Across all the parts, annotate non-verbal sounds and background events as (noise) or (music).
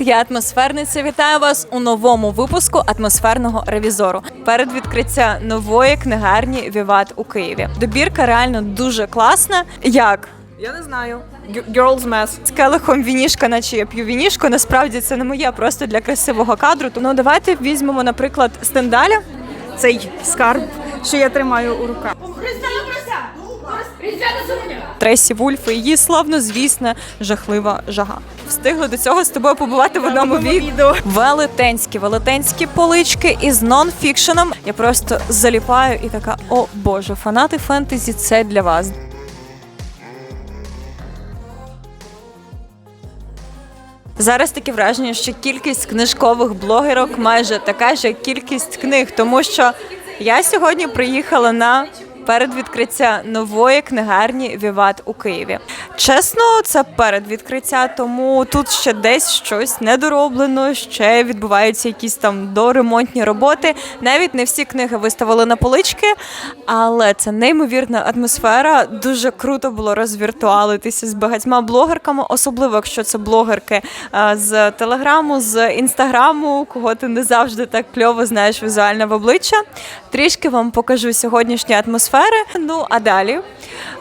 я атмосферниця. Вітаю вас у новому випуску атмосферного ревізору. Перед відкриття нової книгарні Віват у Києві. Добірка реально дуже класна. Як? Я не знаю. Girls Mess. З келихом вінішка, наче я п'ю вінішку. Насправді це не моє, просто для красивого кадру. Ну давайте візьмемо, наприклад, стендаля. Цей скарб, що я тримаю у руках. Тресі Вульф і її славно звісна жахлива жага. Встигли до цього з тобою побувати в одному відео. Велетенські, велетенські полички із нонфікшеном. Я просто заліпаю і така: о боже, фанати фентезі, це для вас. Зараз таке враження, що кількість книжкових блогерок майже така ж, як кількість книг, тому що я сьогодні приїхала на передвідкриття нової книгарні Віват у Києві. Чесно, це передвідкриття, тому тут ще десь щось недороблено, ще відбуваються якісь там доремонтні роботи. Навіть не всі книги виставили на полички, але це неймовірна атмосфера. Дуже круто було розвіртуалитися з багатьма блогерками, особливо якщо це блогерки е, з телеграму, з інстаграму, кого ти не завжди так кльово знаєш візуально в обличчя. Трішки вам покажу сьогоднішні атмосфери. Ну а далі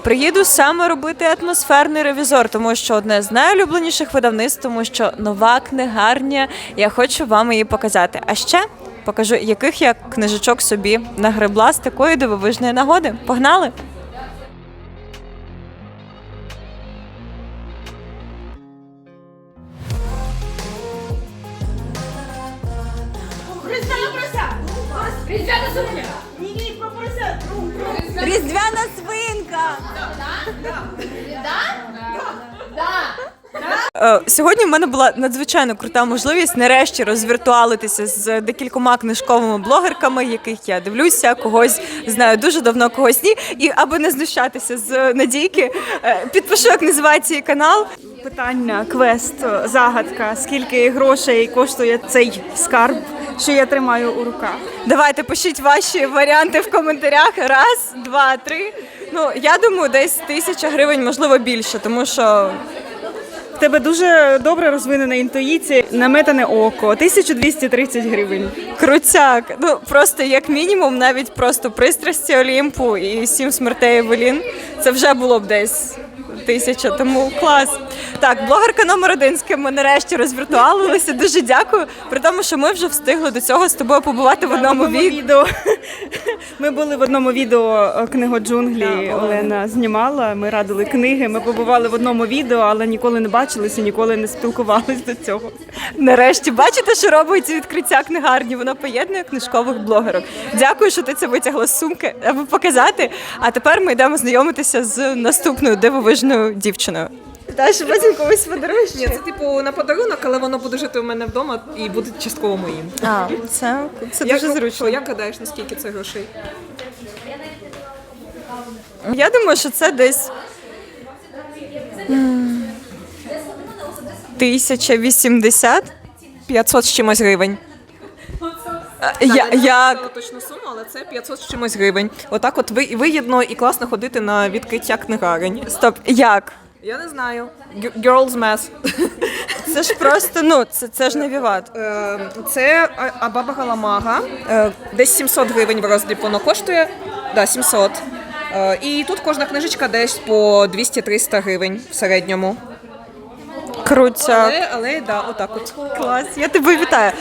приїду саме робити атмосферний ревізор, тому що одне з найулюбленіших видавництв, тому що нова книгарня. Я хочу вам її показати. А ще покажу, яких я книжечок собі нагребла з такої дивовижної нагоди. Погнали! Прося! Про поросят. Різдвяна свинка! Е, Сьогодні в мене була надзвичайно крута можливість нарешті розвіртуалитися з декількома книжковими блогерками, яких я дивлюся, когось знаю дуже давно, когось ні. І аби не знущатися з Надійки, е, підпишу, як називається її канал. Питання, квест, загадка. Скільки грошей коштує цей скарб, що я тримаю у руках? Давайте пишіть ваші варіанти в коментарях. Раз, два, три. Ну я думаю, десь тисяча гривень, можливо, більше, тому що В тебе дуже добре розвинена інтуїція, наметане око, 1230 гривень. Крутяк. Ну просто як мінімум, навіть просто пристрасті Олімпу і сім смертей Евелін. Це вже було б десь тисяча, тому клас. Так, блогерка номер один, з ким ми нарешті розвіртуалилися. Дуже дякую. При тому, що ми вже встигли до цього з тобою побувати в одному відео. Ми були в одному відео е, книго джунглі. Олена знімала. Ми радили книги. Ми побували в одному відео, але ніколи не бачилися, ніколи не спілкувалися до цього. Нарешті бачите, що робить відкриття книгарні. Вона поєднує книжкових блогерок. Дякую, що ти це витягла з сумки, аби показати. А тепер ми йдемо знайомитися з наступною дивовижною дівчиною. Та що потім комусь подаруєш? Ні, це типу на подарунок, але воно буде жити у мене вдома і буде частково моїм. А, це, це Як, дуже зручно. Як гадаєш, наскільки це грошей? Я думаю, що це десь. м, 1080. 500 з чимось гривень. Я, Не знаю точну суму, але це 500 з чимось гривень. Отак от ви- вигідно і класно ходити на відкриття книгарень. Стоп, як? Я не знаю. Г- Girls Mess. (laughs) Це ж просто, ну, це, це ж не віват. Е, Це А- Абаба Галамага. Е, Десь 700 гривень в роздріб воно коштує. Да, 700. Е, І тут кожна книжечка десь по 200-300 гривень в середньому. Крутяк. Але, але да, отак от. Клас, я тебе вітаю.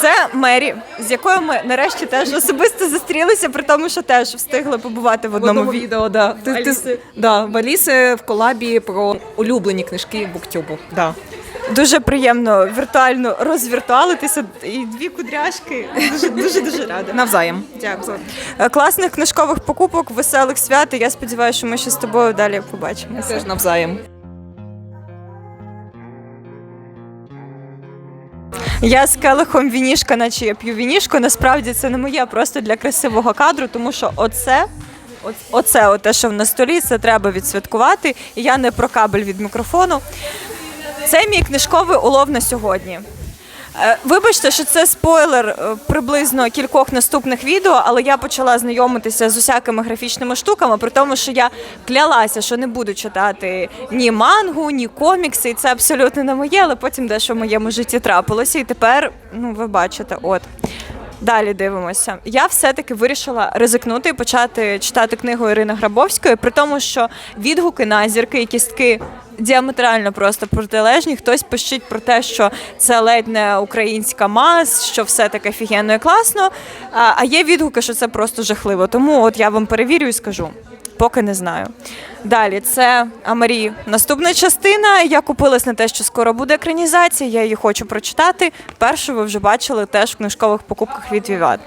Це Мері, з якою ми нарешті теж особисто зустрілися, при тому, що теж встигли побувати в одному одному відео. да. Ти, ти, да, в Аліси в колабі про улюблені книжки Буктюбу. Да. Дуже приємно віртуально розвіртуалитися. І дві кудряшки. Дуже дуже дуже рада. Навзаєм. Дякую. Класних книжкових покупок, веселих свят. і Я сподіваюся, що ми ще з тобою далі побачимося. Теж навзаєм. Я з келихом вінішка, наче я п'ю вінішку. Насправді це не моє, просто для красивого кадру, тому що оце. Оц- Оце, оте, те, що на столі, це треба відсвяткувати. І я не про кабель від мікрофону. Це мій книжковий улов на сьогодні. Е, Вибачте, що це спойлер е, приблизно кількох наступних відео, але я почала знайомитися з усякими графічними штуками, при тому, що я клялася, що не буду читати ні мангу, ні комікси, і це абсолютно не моє, але потім дещо в моєму житті трапилося. І тепер, ну, ви бачите, от. Далі дивимося. Я все-таки вирішила ризикнути і почати читати книгу Ірини Грабовської, при тому, що відгуки на зірки і кістки діаметрально просто протилежні. Хтось пишіть про те, що це ледь не українська мас, що все таке офігенно і класно. А є відгуки, що це просто жахливо. Тому от я вам перевірю і скажу. Поки не знаю. Далі це Амарі. Наступна частина. Я купилась на те, що скоро буде екранізація. Я її хочу прочитати. Першу ви вже бачили теж в книжкових покупках від Віват.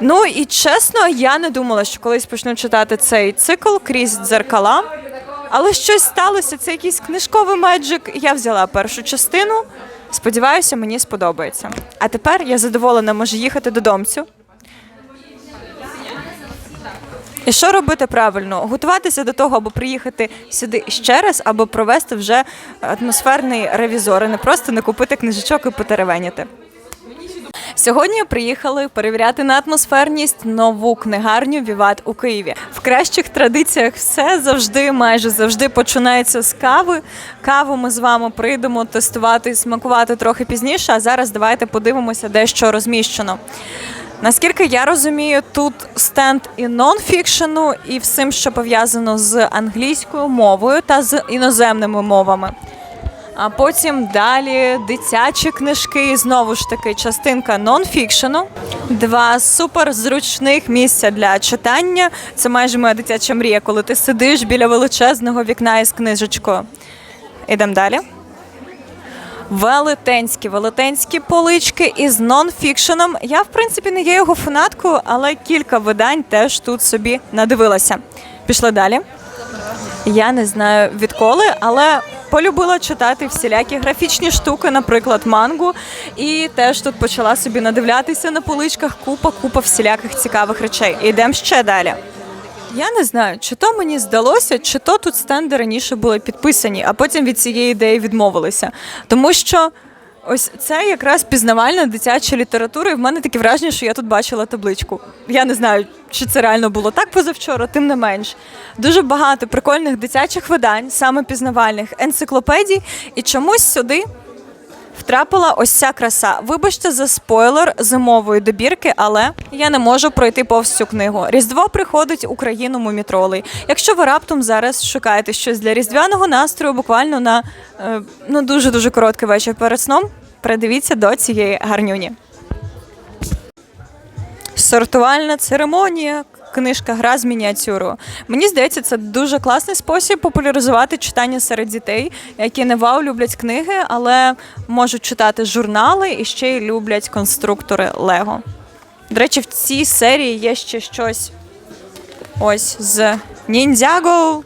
Ну і чесно, я не думала, що колись почну читати цей цикл крізь дзеркала. Але щось сталося. Це якийсь книжковий меджик. Я взяла першу частину. Сподіваюся, мені сподобається. А тепер я задоволена можу їхати додомцю. І що робити правильно? Готуватися до того, або приїхати сюди ще раз, або провести вже атмосферний ревізор, і не просто не купити книжечок і потеревеняти. Сьогодні приїхали перевіряти на атмосферність нову книгарню Віват у Києві. В кращих традиціях все завжди, майже завжди починається з кави. Каву ми з вами прийдемо тестувати смакувати трохи пізніше. А зараз давайте подивимося, де що розміщено. Наскільки я розумію, тут стенд і нонфікшену, і всім, що пов'язано з англійською мовою та з іноземними мовами. А потім далі дитячі книжки, і знову ж таки частинка нонфікшену. Два суперзручних місця для читання. Це майже моя дитяча мрія, коли ти сидиш біля величезного вікна із книжечкою. Ідемо далі. Велетенські, велетенські полички із нонфікшеном. Я, в принципі, не є його фанаткою, але кілька видань теж тут собі надивилася. Пішли далі. Я не знаю відколи, але полюбила читати всілякі графічні штуки, наприклад, мангу. І теж тут почала собі надивлятися на поличках купа, купа всіляких цікавих речей. Йдемо ще далі. Я не знаю, чи то мені здалося, чи то тут стенди раніше були підписані, а потім від цієї ідеї відмовилися. Тому що ось це якраз пізнавальна дитяча література, і в мене таке враження, що я тут бачила табличку. Я не знаю, чи це реально було так позавчора, тим не менш. Дуже багато прикольних дитячих видань, саме пізнавальних енциклопедій, і чомусь сюди втрапила ось ця краса. Вибачте за спойлер зимової добірки, але я не можу пройти повз цю книгу. Різдво приходить Україну мумітролей. Якщо ви раптом зараз шукаєте щось для різдвяного настрою, буквально на е, ну дуже дуже короткий вечір перед сном, передивіться до цієї гарнюні. Сортувальна церемонія. Книжка Гра з мініатюрою. Мені здається, це дуже класний спосіб популяризувати читання серед дітей, які не вау люблять книги, але можуть читати журнали і ще й люблять конструктори Лего. До речі, в цій серії є ще щось ось з ніндзяго,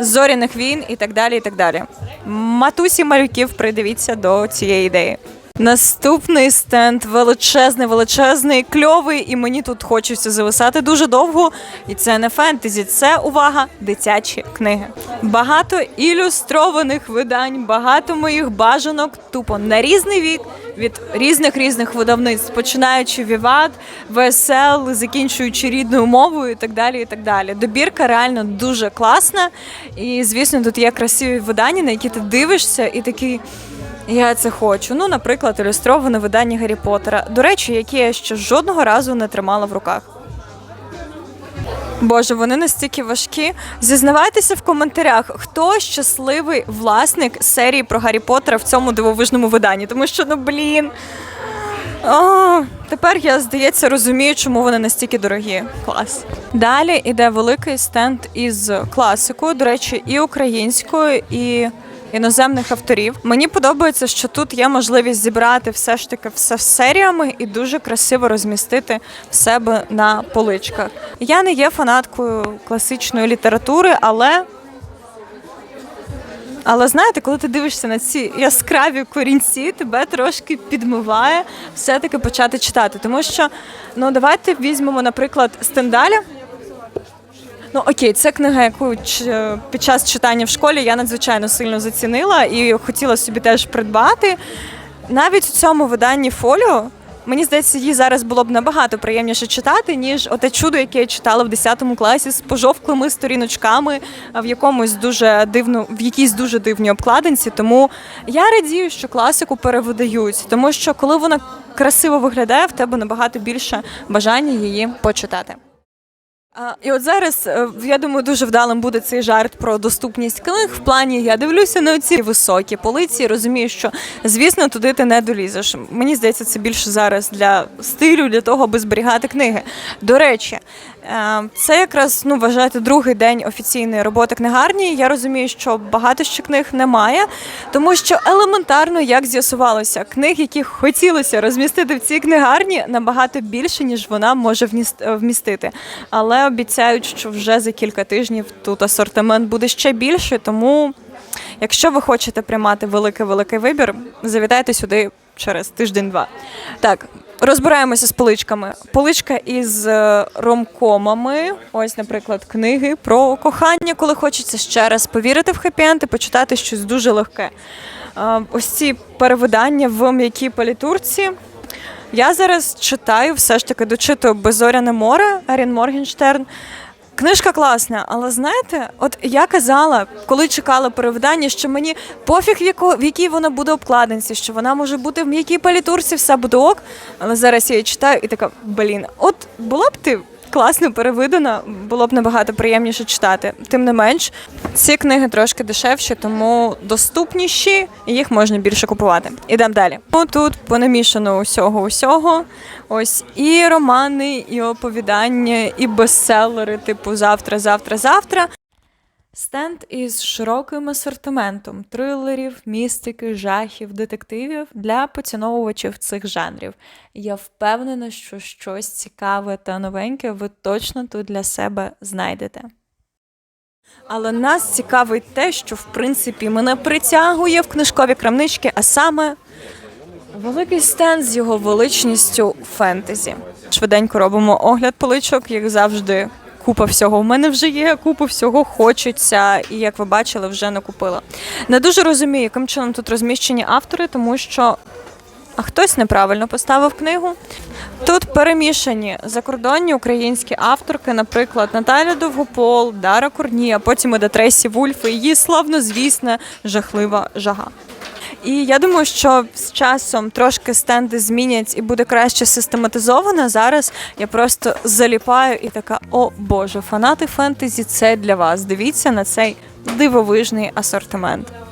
зоряних війн і так далі. і так далі. Матусі малюків, придивіться до цієї ідеї. Наступний стенд величезний, величезний, кльовий, і мені тут хочеться зависати дуже довго. І це не фентезі, це увага, дитячі книги. Багато ілюстрованих видань, багато моїх бажанок, тупо на різний вік від різних різних видавництв, починаючи Віват, ВСЛ, закінчуючи рідною мовою і так далі. і так далі. Добірка реально дуже класна. І звісно, тут є красиві видання, на які ти дивишся, і такий. Я це хочу. Ну, наприклад, ілюстроване видання Гаррі Поттера. До речі, яке я ще жодного разу не тримала в руках. Боже, вони настільки важкі. Зізнавайтеся в коментарях, хто щасливий власник серії про Гаррі Поттера в цьому дивовижному виданні. Тому що, ну блін. О, тепер я, здається, розумію, чому вони настільки дорогі. Клас. Далі іде великий стенд із класикою, до речі, і українською, і іноземних авторів. Мені подобається, що тут є можливість зібрати все ж таки все серіями і дуже красиво розмістити в себе на поличках. Я не є фанаткою класичної літератури, але. Але знаєте, коли ти дивишся на ці яскраві корінці, тебе трошки підмиває все-таки почати читати. Тому що, ну давайте візьмемо, наприклад, Стендаля. Ну окей, це книга, яку ч- під час читання в школі я надзвичайно сильно зацінила і хотіла собі теж придбати. навіть у цьому виданні фоліо. Мені здається, її зараз було б набагато приємніше читати, ніж оте чудо, яке я читала в 10 класі з пожовклими сторіночками, в якомусь дуже дивно, в якійсь дуже дивній обкладинці. Тому я радію, що класику перевидають, тому що коли вона красиво виглядає, в тебе набагато більше бажання її почитати. І от зараз е, я думаю, дуже вдалим буде цей жарт про доступність книг. В плані я дивлюся на ці високі полиці, розумію, що звісно туди ти не долізеш. Мені здається, це більше зараз для стилю, для того, аби зберігати книги. До речі, це якраз ну вважайте другий день офіційної роботи книгарні. Я розумію, що багато ще книг немає, тому що елементарно як з'ясувалося, книг, які хотілося розмістити в цій книгарні, набагато більше ніж вона може вніс- вмістити. Але обіцяють, що вже за кілька тижнів тут асортимент буде ще більше. Тому, якщо ви хочете приймати великий великий вибір, завітайте сюди через тиждень-два. Так. Розбираємося з поличками. Поличка із е, ромкомами. Ось, наприклад, книги про кохання, коли хочеться ще раз повірити в хеппі-енд і почитати щось дуже легке. Е, Ось ці перевидання в м'якій палітурці. Я зараз читаю, все ж таки дочитую Безоряне море Арін Моргенштерн. Книжка класна, але знаєте, от я казала, коли чекала перевидання, що мені пофіг, в, яку, в якій вона буде обкладинці, що вона може бути в м'якій палітурці, все буде ок. Але зараз я її читаю і така, блін, от була б ти класно перевидана, було б набагато приємніше читати. Тим не менш, ці книги трошки дешевші, тому доступніші, і їх можна більше купувати. Ідемо далі. Ну, Тут понамішано усього усього. Ось і романи, і оповідання, і бестселери, типу завтра, завтра, завтра. Стенд із широким асортиментом трилерів, містики, жахів, детективів для поціновувачів цих жанрів. Я впевнена, що щось цікаве та новеньке ви точно тут для себе знайдете. Але нас цікавить те, що в принципі мене притягує в книжкові крамнички, а саме великий стенд з його величністю фентезі. Швиденько робимо огляд поличок, як завжди. Купа всього в мене вже є, купа всього хочеться, і як ви бачили, вже накупила. Не дуже розумію, яким чином тут розміщені автори, тому що а хтось неправильно поставив книгу. Тут перемішані закордонні українські авторки, наприклад, Наталя Довгопол, Дара Корні, а потім іде Тресі Вульф і її славнозвісна жахлива жага. І я думаю, що з часом трошки стенди змінять і буде краще систематизовано. Зараз я просто заліпаю і така: о Боже, фанати фентезі, це для вас. Дивіться на цей дивовижний асортимент.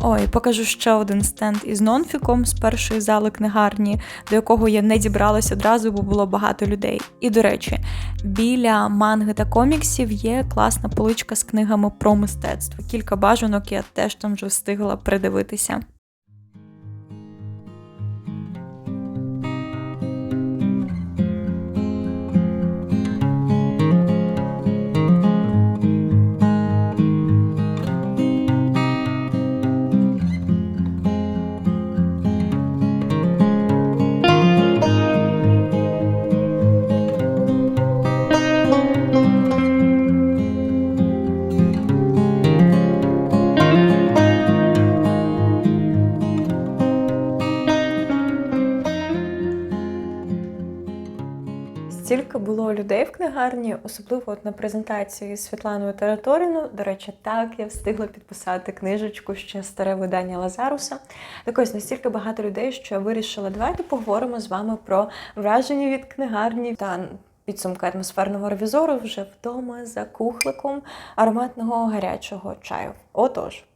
Ой, покажу ще один стенд із нонфіком з першої зали книгарні, до якого я не дібралась одразу, бо було багато людей. І до речі, біля манги та коміксів є класна поличка з книгами про мистецтво. Кілька бажанок я теж там вже встигла придивитися. Людей в книгарні, особливо от на презентації з Світланою Тераторіну. До речі, так я встигла підписати книжечку ще старе видання Лазаруса. Так ось настільки багато людей, що я вирішила, давайте поговоримо з вами про враження від книгарні та підсумки атмосферного ревізору вже вдома за кухликом ароматного гарячого чаю. Отож.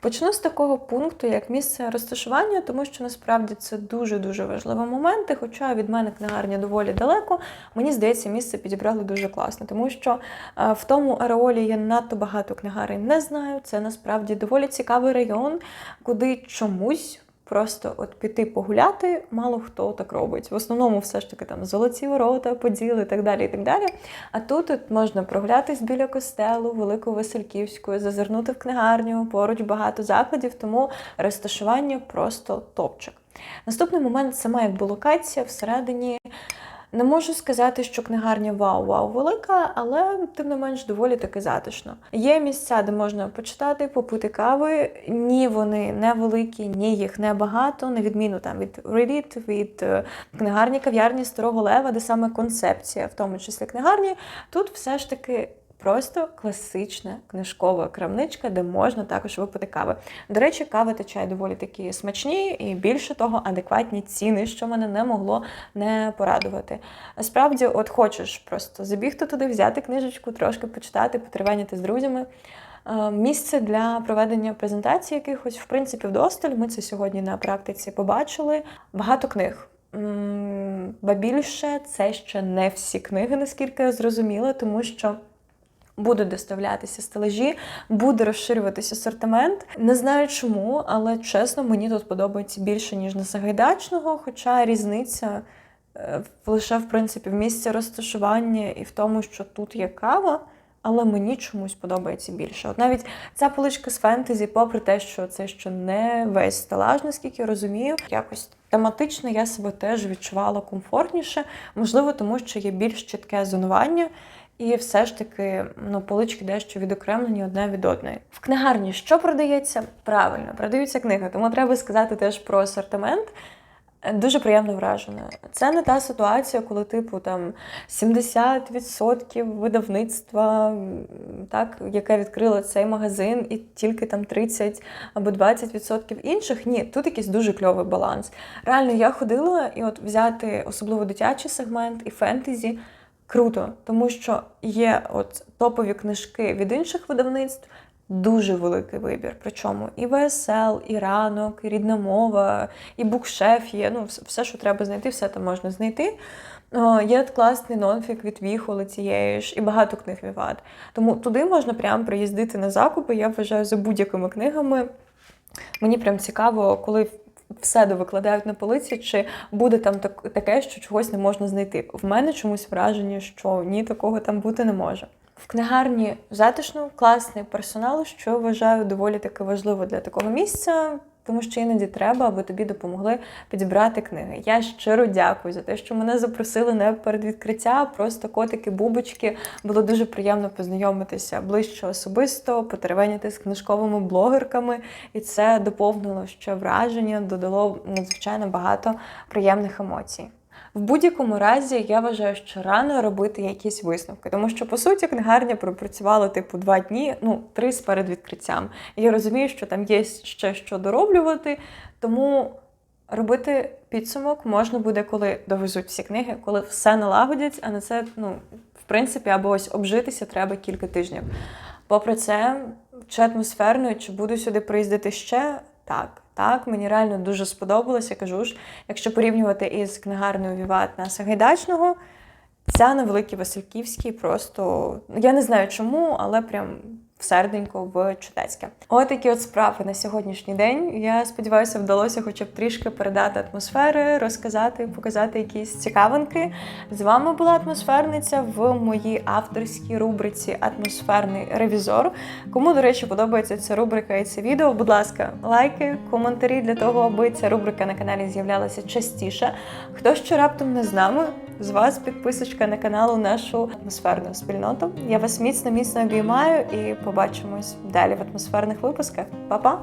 Почну з такого пункту, як місце розташування, тому що насправді це дуже-дуже важливі моменти. Хоча від мене книгарня доволі далеко, мені здається, місце підібрали дуже класно, тому що е, в тому ареолі я надто багато книгарень не знаю. Це насправді доволі цікавий район, куди чомусь. Просто от піти погуляти, мало хто так робить. В основному все ж таки там золоті ворота, поділи і так далі. і так далі. А тут от можна прогулятись біля костелу, Велику Васильківську, зазирнути в книгарню, поруч багато закладів, тому розташування просто топчик. Наступний момент сама якби локація всередині. Не можу сказати, що книгарня вау-вау велика, але тим не менш доволі таки затишно. Є місця, де можна почитати, попити кави. Ні, вони не великі, ні, їх не багато, на відміну там від Reddit, від е, книгарні кав'ярні Старого Лева, де саме концепція, в тому числі книгарні. Тут все ж таки. Просто класична книжкова крамничка, де можна також випити кави. До речі, кави та чай доволі такі смачні і більше того, адекватні ціни, що мене не могло не порадувати. Насправді, от хочеш просто забігти туди, взяти книжечку, трошки почитати, потеревеніти з друзями. Е, Місце для проведення презентацій якихось, в принципі, вдосталь. Ми це сьогодні на практиці побачили. Багато книг. Ба більше це ще не всі книги, наскільки я зрозуміла, тому що будуть доставлятися стелажі, буде розширюватися асортимент. Не знаю чому, але чесно, мені тут подобається більше, ніж на Сагайдачного, хоча різниця е, лише в принципі в місці розташування і в тому, що тут є кава. Але мені чомусь подобається більше. От навіть ця поличка з фентезі, попри те, що це ще не весь стелаж, наскільки я розумію, якось тематично я себе теж відчувала комфортніше, можливо, тому що є більш чітке зонування, і все ж таки ну, полички дещо відокремлені одне від одної. В книгарні що продається? Правильно, продаються книги, тому треба сказати теж про асортимент. Дуже приємно вражена. Це не та ситуація, коли, типу, там 70% видавництва, так, яке відкрило цей магазин, і тільки там 30 або 20% інших. Ні, тут якийсь дуже кльовий баланс. Реально, я ходила і от взяти особливо дитячий сегмент і фентезі. Круто, тому що є от топові книжки від інших видавництв, дуже великий вибір. Причому і ВСЛ, і ранок, і рідна мова, і букшеф є. Ну, все, що треба знайти, все там можна знайти. О, Є класний нонфік від Віхоли цієї ж, і багато книг Віват. Тому туди можна прямо приїздити на закупи. Я вважаю за будь-якими книгами. Мені прям цікаво, коли все довикладають на полиці, чи буде там так, таке, що чогось не можна знайти. В мене чомусь враження, що ні, такого там бути не може. В книгарні затишно, класний персонал, що вважаю доволі таки важливо для такого місця, тому що іноді треба, аби тобі допомогли підібрати книги. Я щиро дякую за те, що мене запросили не перед відкриття, просто котики, бубочки. Було дуже приємно познайомитися ближче особисто, потеревеніти з книжковими блогерками, і це доповнило ще враження, додало надзвичайно багато приємних емоцій. В будь-якому разі я вважаю, що рано робити якісь висновки, тому що по суті книгарня пропрацювала типу два дні, ну три з перед відкриттям. Я розумію, що там є ще що дороблювати, тому робити підсумок можна буде, коли довезуть всі книги, коли все налагодять, а на це, ну, в принципі, або ось обжитися треба кілька тижнів. Попри це, чи атмосферно, чи буду сюди приїздити ще? Так, так, мені реально дуже сподобалося, кажу ж. Якщо порівнювати із книгарнею Віват на Сагайдачного, ця на Великій Васильківській просто я не знаю чому, але прям в серденько в чудеське. От такі от справи на сьогоднішній день. Я сподіваюся, вдалося хоча б трішки передати атмосфери, розказати, показати якісь цікавинки. З вами була атмосферниця в моїй авторській рубриці Атмосферний ревізор. Кому, до речі, подобається ця рубрика і це відео, будь ласка, лайки, коментарі для того, аби ця рубрика на каналі з'являлася частіше. Хто ще раптом не з нами, з вас підписочка на канал у нашу атмосферну спільноту. Я вас міцно міцно обіймаю і побачимось далі в атмосферних випусках. Па-па!